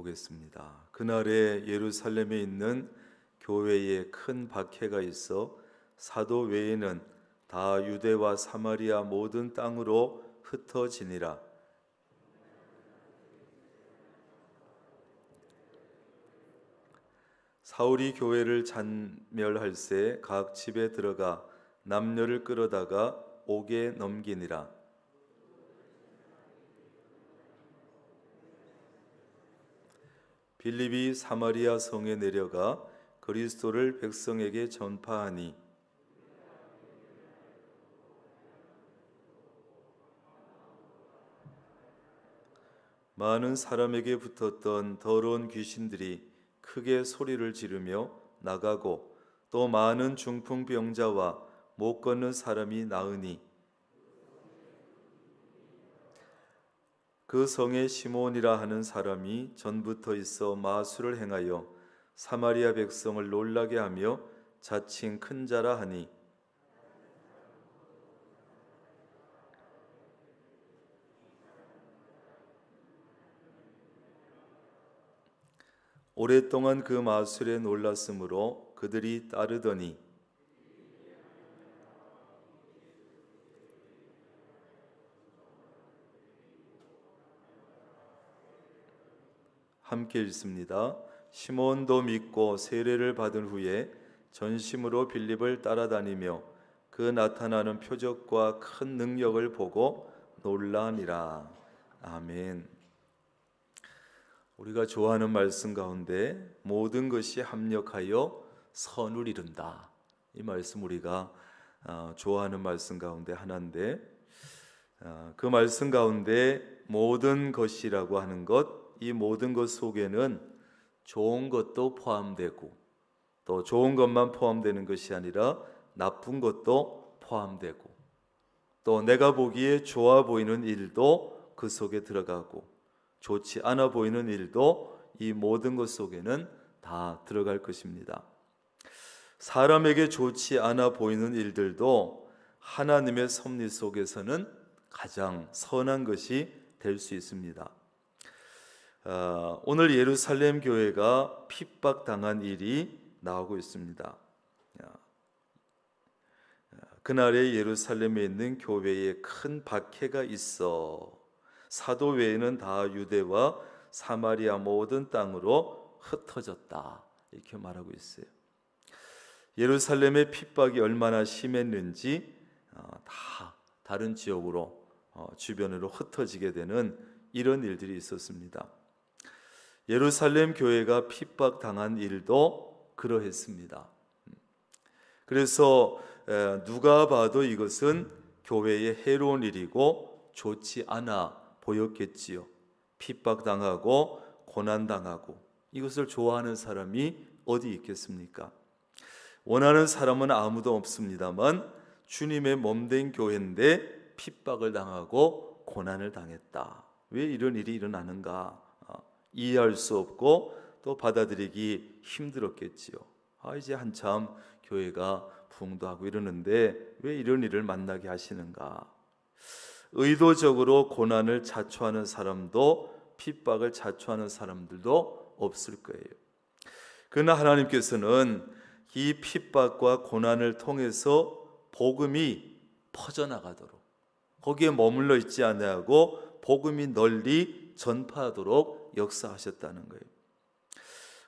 보겠습니다. 그날에 예루살렘에 있는 교회에 큰 박해가 있어 사도 외에는 다 유대와 사마리아 모든 땅으로 흩어지니라. 사울이 교회를 잔멸할새 각 집에 들어가 남녀를 끌어다가 옥에 넘기니라. 빌립이 사마리아 성에 내려가 그리스도를 백성에게 전파하니 많은 사람에게 붙었던 더러운 귀신들이 크게 소리를 지르며 나가고 또 많은 중풍병자와 못 걷는 사람이 나으니 그 성에 시몬이라 하는 사람이 전부터 있어 마술을 행하여 사마리아 백성을 놀라게 하며 자칭 큰 자라 하니. 오랫동안 그 마술에 놀랐으므로 그들이 따르더니 함께 읽습니다. 시몬도 믿고 세례를 받은 후에 전심으로 빌립을 따라다니며 그 나타나는 표적과 큰 능력을 보고 놀라니라. 아멘. 우리가 좋아하는 말씀 가운데 모든 것이 합력하여 선을 이룬다. 이 말씀 우리가 어, 좋아하는 말씀 가운데 하나인데 어, 그 말씀 가운데 모든 것이라고 하는 것, 이 모든 것 속에는 좋은 것도 포함되고 또 좋은 것만 포함되는 것이 아니라 나쁜 것도 포함되고 또 내가 보기에 좋아 보이는 일도 그 속에 들어가고 좋지 않아 보이는 일도 이 모든 것 속에는 다 들어갈 것입니다. 사람에게 좋지 않아 보이는 일들도 하나님의 섭리 속에서는 가장 선한 것이 될 수 있습니다. 어, 오늘 예루살렘 교회가 핍박당한 일이 나오고 있습니다. 그날에 예루살렘에 있는 교회에 큰 박해가 있어 사도 외에는 다 유대와 사마리아 모든 땅으로 흩어졌다 이렇게 말하고 있어요. 예루살렘의 핍박이 얼마나 심했는지 어, 다 다른 지역으로 어, 주변으로 흩어지게 되는 이런 일들이 있었습니다. 예루살렘 교회가 핍박당한 일도 그러했습니다. 그래서 누가 봐도 이것은 교회의 해로운 일이고 좋지 않아 보였겠지요. 핍박당하고 고난당하고 이것을 좋아하는 사람이 어디 있겠습니까? 원하는 사람은 아무도 없습니다만 주님의 몸된 교회인데 핍박을 당하고 고난을 당했다. 왜 이런 일이 일어나는가? 이해할 수 없고 또 받아들이기 힘들었겠지요. 아, 이제 한참 교회가 부흥도 이러는데 왜 이런 일을 만나게 하시는가? 의도적으로 고난을 자초하는 사람도 핍박을 자초하는 사람들도 없을 거예요. 그러나 하나님께서는 이 핍박과 고난을 통해서 복음이 퍼져나가도록 거기에 머물러 있지 아니하고 복음이 널리 전파하도록 역사하셨다는 거예요.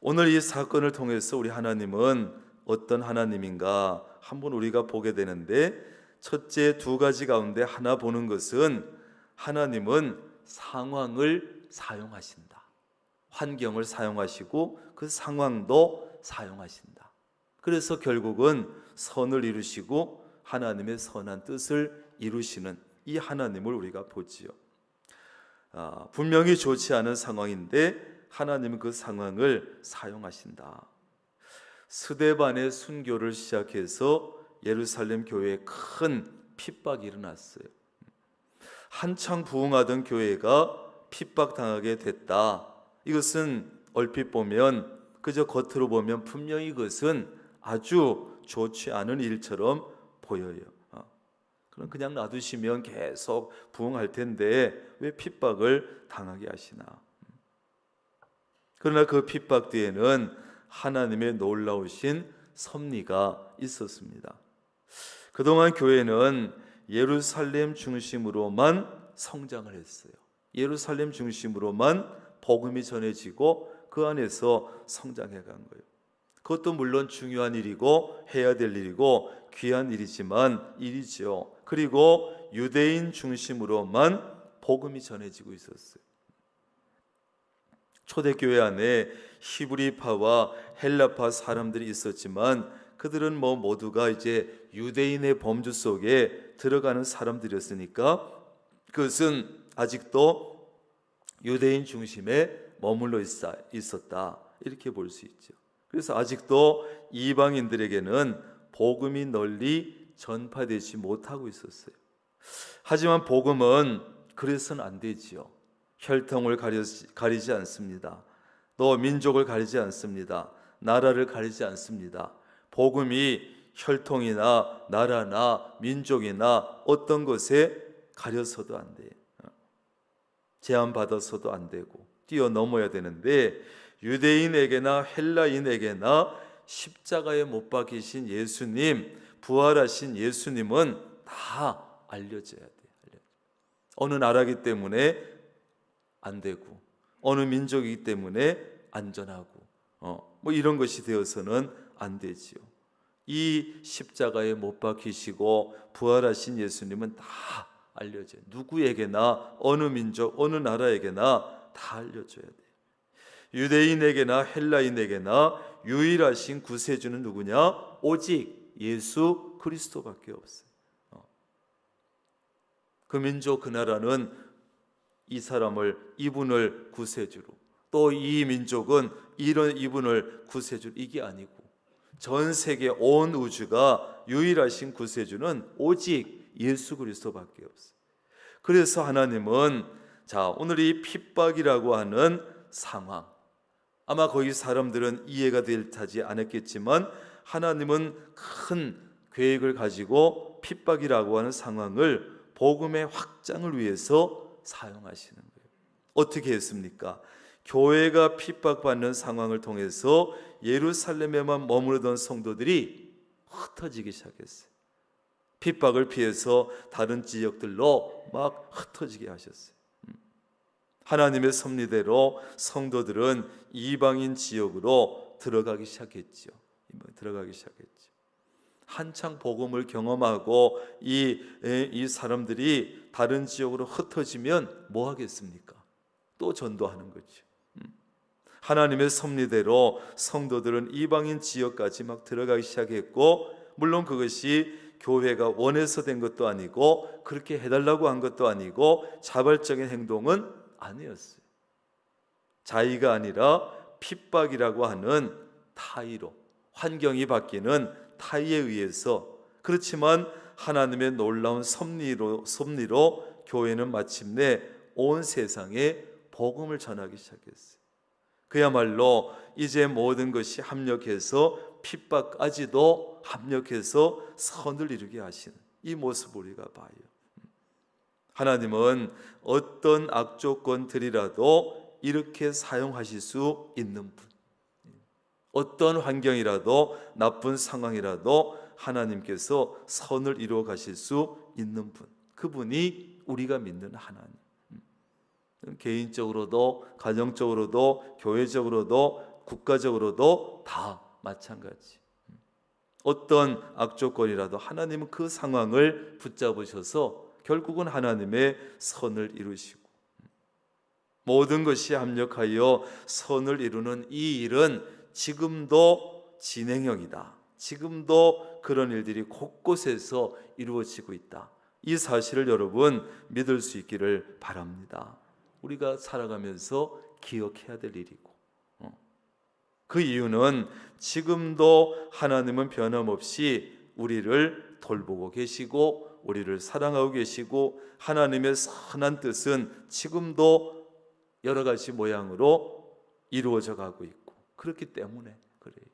오늘 이 사건을 통해서 우리 하나님은 어떤 하나님인가 한번 우리가 보게 되는데 첫째 두 가지 가운데 하나 보는 것은 하나님은 상황을 사용하신다. 환경을 사용하시고 그 상황도 사용하신다. 그래서 결국은 선을 이루시고 하나님의 선한 뜻을 이루시는 이 하나님을 우리가 보지요. 아, 분명히 좋지 않은 상황인데 하나님은 그 상황을 사용하신다. 스데반의 순교를 시작해서 예루살렘 교회에 큰 핍박이 일어났어요. 한창 부흥하던 교회가 핍박당하게 됐다. 이것은 얼핏 보면 그저 겉으로 보면 분명히 이것은 아주 좋지 않은 일처럼 보여요. 그럼 그냥 놔두시면 계속 부흥할 텐데 왜 핍박을 당하게 하시나? 그러나 그 핍박 뒤에는 하나님의 놀라우신 섭리가 있었습니다. 그동안 교회는 예루살렘 중심으로만 성장을 했어요. 예루살렘 중심으로만 복음이 전해지고 그 안에서 성장해 간 거예요. 그것도 물론 중요한 일이고 해야 될 일이고 귀한 일이지만 일이죠. 그리고 유대인 중심으로만 복음이 전해지고 있었어요. 초대교회 안에 히브리파와 헬라파 사람들이 있었지만 그들은 뭐 모두가 이제 유대인의 범주 속에 들어가는 사람들이었으니까 그것은 아직도 유대인 중심에 머물러 있었다 이렇게 볼 수 있죠. 그래서 아직도 이방인들에게는 복음이 널리 전파되지 못하고 있었어요. 하지만 복음은 그래서는 안 되지요. 혈통을 가리지 않습니다. 또 민족을 가리지 않습니다. 나라를 가리지 않습니다. 복음이 혈통이나 나라나 민족이나 어떤 것에 가려서도 안 돼요. 제한 받아서도 안 되고 뛰어넘어야 되는데 유대인에게나 헬라인에게나 십자가에 못 박히신 예수님, 부활하신 예수님은 다 알려져야 돼요. 어느 나라기 때문에 안 되고 어느 민족이기 때문에 안전하고 어, 뭐 이런 것이 되어서는 안 되지요. 이 십자가에 못 박히시고 부활하신 예수님은 다 알려져요. 누구에게나 어느 민족 어느 나라에게나 다 알려줘야 돼요. 유대인에게나 헬라인에게나 유일하신 구세주는 누구냐? 오직 예수 그리스도밖에 없어요. 어. 그 민족 그 나라는 이 사람을 이분을 구세주로 또 이 민족은 이런 이분을 구세주로 이게 아니고 전 세계 온 우주가 유일하신 구세주는 오직 예수 그리스도밖에 없어요. 그래서 하나님은 자 오늘 이 핍박이라고 하는 상황 아마 거기 사람들은 이해가 될 타지 않았겠지만 하나님은 큰 계획을 가지고 핍박이라고 하는 상황을 복음의 확장을 위해서 사용하시는 거예요. 어떻게 했습니까? 교회가 핍박받는 상황을 통해서 예루살렘에만 머무르던 성도들이 흩어지기 시작했어요. 핍박을 피해서 다른 지역들로 막 흩어지게 하셨어요. 음. 하나님의 섭리대로 성도들은 이방인 지역으로 들어가기 시작했죠. 들어가기 시작했죠. 한창 복음을 경험하고 이, 이 사람들이 다른 지역으로 흩어지면 뭐 하겠습니까? 또 전도하는 거죠. 음. 하나님의 섭리대로 성도들은 이방인 지역까지 막 들어가기 시작했고 물론 그것이 교회가 원해서 된 것도 아니고 그렇게 해달라고 한 것도 아니고 자발적인 행동은 아니었어요. 자의가 아니라 핍박이라고 하는 타의로 환경이 바뀌는 타의에 의해서 그렇지만 하나님의 놀라운 섭리로 섭리로 교회는 마침내 온 세상에 복음을 전하기 시작했어요. 그야말로 이제 모든 것이 합력해서 핍박까지도 합력해서 선을 이루게 하시는 이 모습 우리가 봐요. 하나님은 어떤 악조건들이라도 이렇게 사용하실 수 있는 분. 어떤 환경이라도 나쁜 상황이라도 하나님께서 선을 이루어 가실 수 있는 분. 그분이 우리가 믿는 하나님. 음. 개인적으로도 가정적으로도 교회적으로도 국가적으로도 다 마찬가지. 음. 어떤 악조건이라도 하나님은 그 상황을 붙잡으셔서 결국은 하나님의 선을 이루시고 음. 모든 것이 합력하여 선을 이루는 이 일은 지금도 진행형이다. 지금도 그런 일들이 곳곳에서 이루어지고 있다. 이 사실을 여러분 믿을 수 있기를 바랍니다. 우리가 살아가면서 기억해야 될 일이고 어. 그 이유는 지금도 하나님은 변함없이 우리를 돌보고 계시고 우리를 사랑하고 계시고 하나님의 선한 뜻은 지금도 여러 가지 모양으로 이루어져 가고 있고 그렇기 때문에 그래요.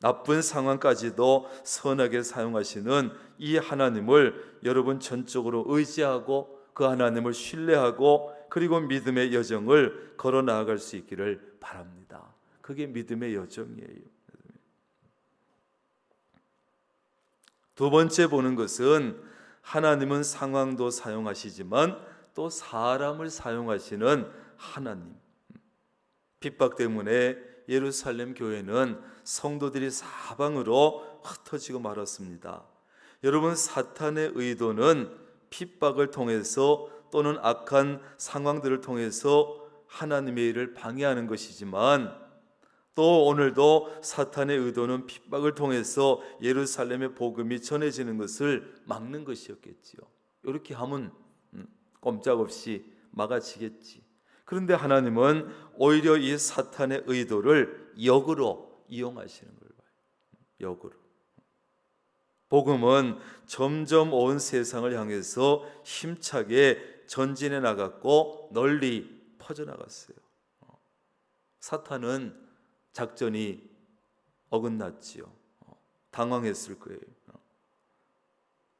나쁜 상황까지도 선하게 사용하시는 이 하나님을 여러분 전적으로 의지하고 그 하나님을 신뢰하고 그리고 믿음의 여정을 걸어 나아갈 수 있기를 바랍니다. 그게 믿음의 여정이에요. 두 번째 보는 것은 하나님은 상황도 사용하시지만 또 사람을 사용하시는 하나님. 핍박 때문에 예루살렘 교회는 성도들이 사방으로 흩어지고 말았습니다. 여러분 사탄의 의도는 핍박을 통해서 또는 악한 상황들을 통해서 하나님의 일을 방해하는 것이지만 또 오늘도 사탄의 의도는 핍박을 통해서 예루살렘의 복음이 전해지는 것을 막는 것이었겠지요. 이렇게 하면 음, 꼼짝없이 막아지겠지. 그런데 하나님은 오히려 이 사탄의 의도를 역으로 이용하시는 걸 봐요. 역으로. 복음은 점점 온 세상을 향해서 힘차게 전진해 나갔고 널리 퍼져나갔어요. 사탄은 작전이 어긋났지요. 당황했을 거예요.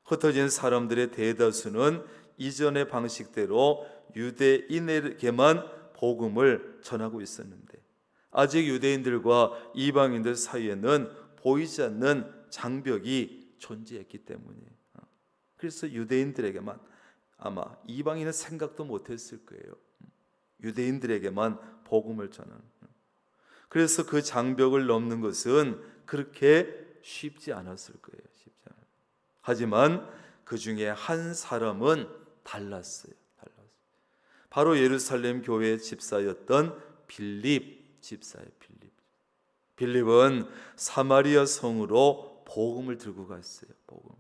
흩어진 사람들의 대다수는 이전의 방식대로 유대인에게만 복음을 전하고 있었는데 아직 유대인들과 이방인들 사이에는 보이지 않는 장벽이 존재했기 때문에 그래서 유대인들에게만 아마 이방인은 생각도 못했을 거예요. 유대인들에게만 복음을 전하는. 그래서 그 장벽을 넘는 것은 그렇게 쉽지 않았을 거예요. 쉽지. 하지만 그 중에 한 사람은 달랐어요. 달랐어요. 바로 예루살렘 교회 집사였던 빌립 집사의 빌립. 빌립은 사마리아 성으로 복음을 들고 갔어요. 복음.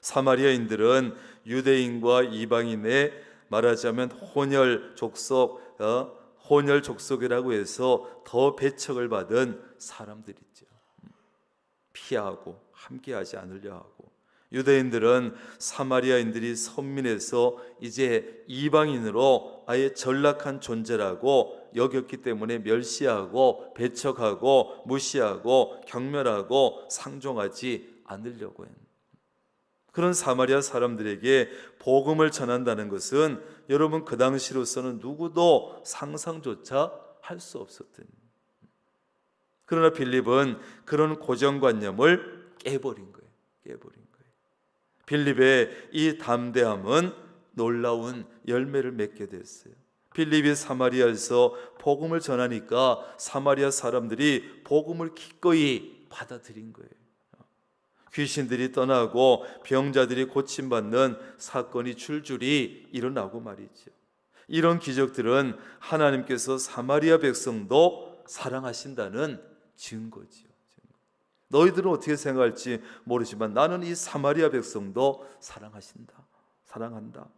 사마리아인들은 유대인과 이방인의 말하자면 혼혈 족속, 어, 혼혈 족속이라고 해서 더 배척을 받은 사람들이죠. 피하고 함께하지 않으려 하고 유대인들은 사마리아인들이 선민에서 이제 이방인으로 아예 전락한 존재라고 여겼기 때문에 멸시하고 배척하고 무시하고 경멸하고 상종하지 않으려고 했는 그런 사마리아 사람들에게 복음을 전한다는 것은 여러분 그 당시로서는 누구도 상상조차 할 수 없었던 그러나 빌립은 그런 고정관념을 깨버린 거예요. 깨버린 거예요. 빌립의 이 담대함은 놀라운 열매를 맺게 됐어요. 빌립이 사마리아에서 복음을 전하니까 사마리아 사람들이 복음을 기꺼이 받아들인 거예요. 귀신들이 떠나고 병자들이 고침받는 사건이 줄줄이 일어나고 말이죠. 이런 기적들은 하나님께서 사마리아 백성도 사랑하신다는 증거지요. 너희들은 어떻게 생각할지 모르지만 나는 이 사마리아 백성도 사랑하신다. 사랑한다.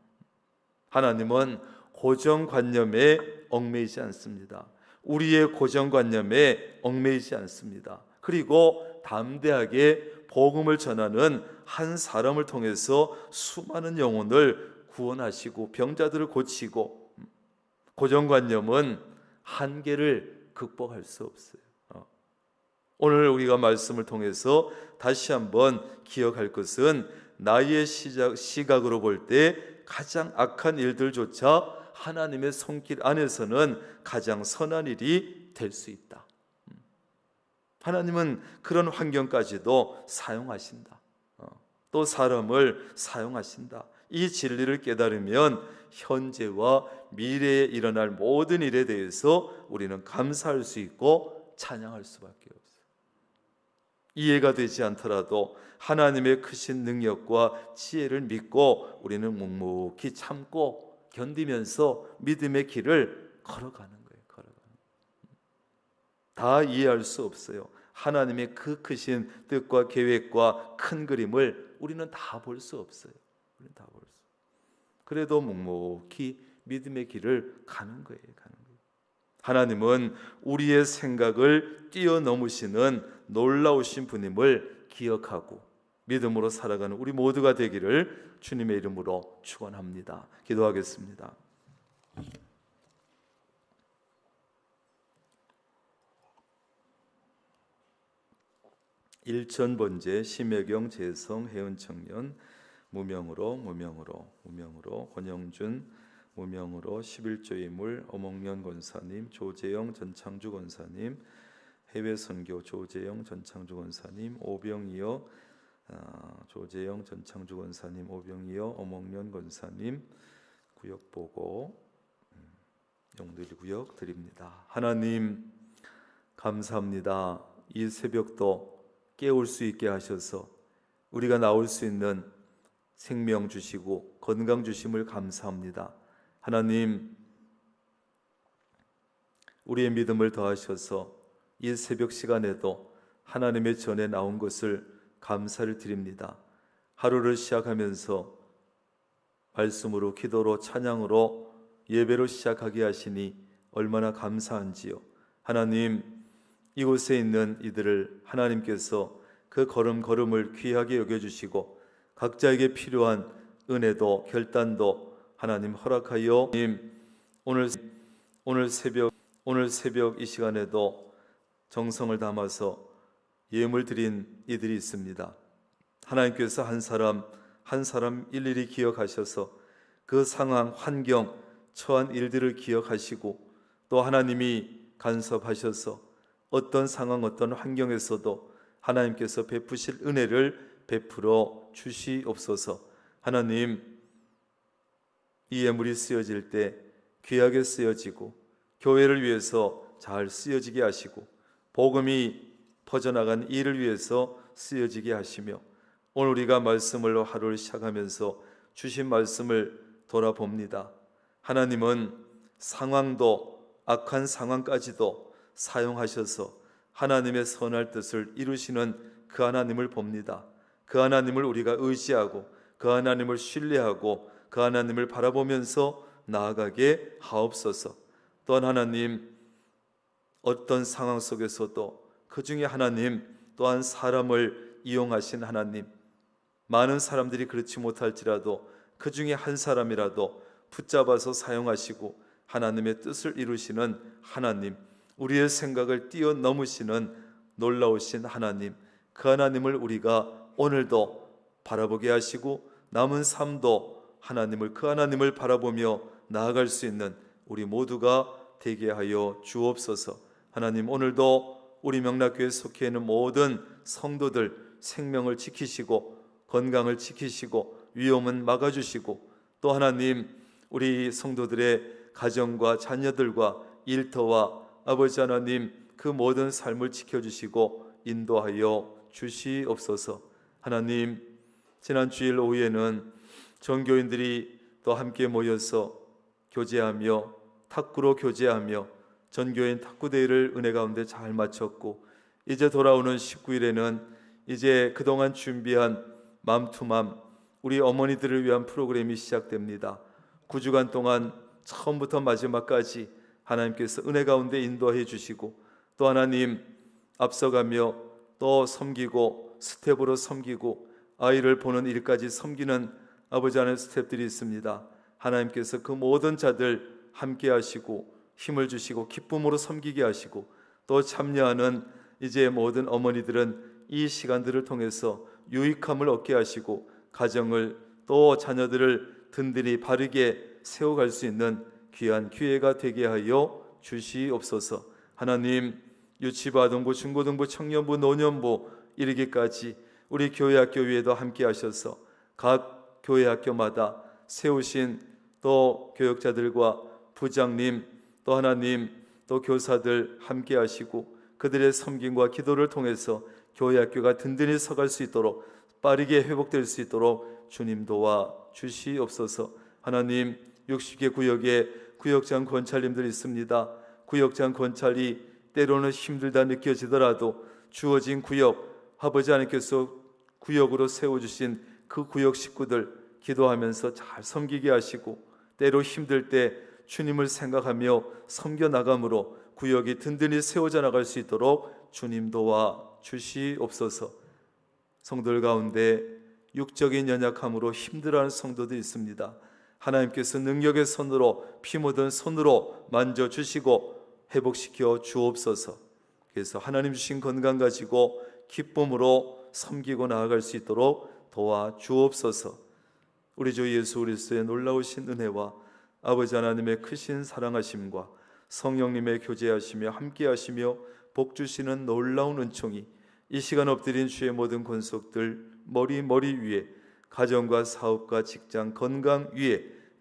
하나님은 고정관념에 얽매이지 않습니다. 우리의 고정관념에 얽매이지 않습니다. 그리고 담대하게 복음을 전하는 한 사람을 통해서 수많은 영혼을 구원하시고 병자들을 고치고 고정관념은 한계를 극복할 수 없어요. 어. 오늘 우리가 말씀을 통해서 다시 한번 기억할 것은 나의 시작, 시각으로 볼 때 가장 악한 일들조차 하나님의 손길 안에서는 가장 선한 일이 될 수 있다. 하나님은 그런 환경까지도 사용하신다. 어, 또 사람을 사용하신다. 이 진리를 깨달으면 현재와 미래에 일어날 모든 일에 대해서 우리는 감사할 수 있고 찬양할 수밖에 없어요. 이해가 되지 않더라도 하나님의 크신 능력과 지혜를 믿고 우리는 묵묵히 참고 견디면서 믿음의 길을 걸어가는. 다 이해할 수 없어요. 하나님의 그 크신 뜻과 계획과 큰 그림을 우리는 다 볼 수 없어요. 우리는 다 볼 수. 그래도 묵묵히 믿음의 길을 가는 거예요. 가는. 하나님은 우리의 생각을 뛰어넘으시는 놀라우신 분임을 기억하고 믿음으로 살아가는 우리 모두가 되기를 주님의 이름으로 축원합니다. 기도하겠습니다. 일천 번째 심혜경 재성 해운 청년 무명으로 무명으로 무명으로 권영준 무명으로 11조 인물 어몽련 권사님, 조재영 전창주 권사님, 해외 선교 조재영 전창주 권사님, 오병이어 아, 조재영 전창주 권사님, 오병이어 어몽련 권사님 구역 보고 음, 영들 구역 드립니다. 하나님 감사합니다. 이 새벽도 깨울 수 있게 하셔서 우리가 나올 수 있는 생명 주시고 건강 주심을 감사합니다. 하나님 우리의 믿음을 더하셔서 이 새벽 시간에도 하나님의 전에 나온 것을 감사를 드립니다. 하루를 시작하면서 말씀으로 기도로 찬양으로 예배로 시작하게 하시니 얼마나 감사한지요. 하나님 이곳에 있는 이들을 하나님께서 그 걸음걸음을 귀하게 여겨주시고 각자에게 필요한 은혜도 결단도 하나님 허락하여 님 오늘 오늘 새벽 오늘 새벽 이 시간에도 정성을 담아서 예물 드린 이들이 있습니다. 하나님께서 한 사람 한 사람 일일이 기억하셔서 그 상황 환경 처한 일들을 기억하시고 또 하나님이 간섭하셔서 어떤 상황 어떤 환경에서도 하나님께서 베푸실 은혜를 베풀어 주시옵소서. 하나님 이 예물이 쓰여질 때 귀하게 쓰여지고 교회를 위해서 잘 쓰여지게 하시고 복음이 퍼져나간 일을 위해서 쓰여지게 하시며 오늘 우리가 말씀을 하루를 시작하면서 주신 말씀을 돌아봅니다. 하나님은 상황도 악한 상황까지도 사용하셔서 하나님의 선할 뜻을 이루시는 그 하나님을 봅니다. 그 하나님을 우리가 의지하고 그 하나님을 신뢰하고 그 하나님을 바라보면서 나아가게 하옵소서. 또한 하나님 어떤 상황 속에서도 그 중에 하나님 또한 사람을 이용하신 하나님 많은 사람들이 그렇지 못할지라도 그 중에 한 사람이라도 붙잡아서 사용하시고 하나님의 뜻을 이루시는 하나님 우리의 생각을 뛰어넘으시는 놀라우신 하나님 그 하나님을 우리가 오늘도 바라보게 하시고 남은 삶도 하나님을 그 하나님을 바라보며 나아갈 수 있는 우리 모두가 되게 하여 주옵소서. 하나님 오늘도 우리 명락교회 속해 있는 모든 성도들 생명을 지키시고 건강을 지키시고 위험은 막아주시고 또 하나님 우리 성도들의 가정과 자녀들과 일터와 아버지 하나님 그 모든 삶을 지켜주시고 인도하여 주시옵소서. 하나님 지난 주일 오후에는 전교인들이 또 함께 모여서 교제하며 탁구로 교제하며 전교인 탁구 대회를 은혜 가운데 잘 마쳤고 이제 돌아오는 19일에는 이제 그동안 준비한 맘투맘 우리 어머니들을 위한 프로그램이 시작됩니다. 9주간 동안 처음부터 마지막까지 하나님께서 은혜 가운데 인도해 주시고 또 하나님 앞서가며 또 섬기고 스텝으로 섬기고 아이를 보는 일까지 섬기는 아버지 하나님 스텝들이 있습니다. 하나님께서 그 모든 자들 함께 하시고 힘을 주시고 기쁨으로 섬기게 하시고 또 참여하는 이제 모든 어머니들은 이 시간들을 통해서 유익함을 얻게 하시고 가정을 또 자녀들을 든든히 바르게 세워갈 수 있는 귀한 기회가 되게 하여 주시옵소서. 하나님 유치부아동부 중고등부 청년부 노년부 이르기까지 우리 교회 학교 위에도 함께 하셔서 각 교회 학교마다 세우신 또 교역자들과 부장님 또 하나님 또 교사들 함께 하시고 그들의 섬김과 기도를 통해서 교회 학교가 든든히 서갈 수 있도록 빠르게 회복될 수 있도록 주님 도와 주시옵소서. 하나님 60개 구역에 구역장 권찰님들 있습니다. 구역장 권찰이 때로는 힘들다 느껴지더라도 주어진 구역 아버지 하나님께서 구역으로 세워주신 그 구역 식구들 기도하면서 잘 섬기게 하시고 때로 힘들 때 주님을 생각하며 섬겨 나감으로 구역이 든든히 세워져 나갈 수 있도록 주님 도와 주시옵소서. 성도들 가운데 육적인 연약함으로 힘들어하는 성도도 있습니다. 하나님께서 능력의 손으로 피 묻은 손으로 만져 주시고 회복시켜 주옵소서. 그래서 하나님 주신 건강 가지고 기쁨으로 섬기고 나아갈 수 있도록 도와 주옵소서. 우리 주 예수 그리스도의 놀라우신 은혜와 아버지 하나님의 크신 사랑하심과 성령님의 교제하시며 함께하시며 복 주시는 놀라운 은총이 이 시간 엎드린 주의 모든 권속들 머리 머리 위에 가정과 사업과 직장 건강 위에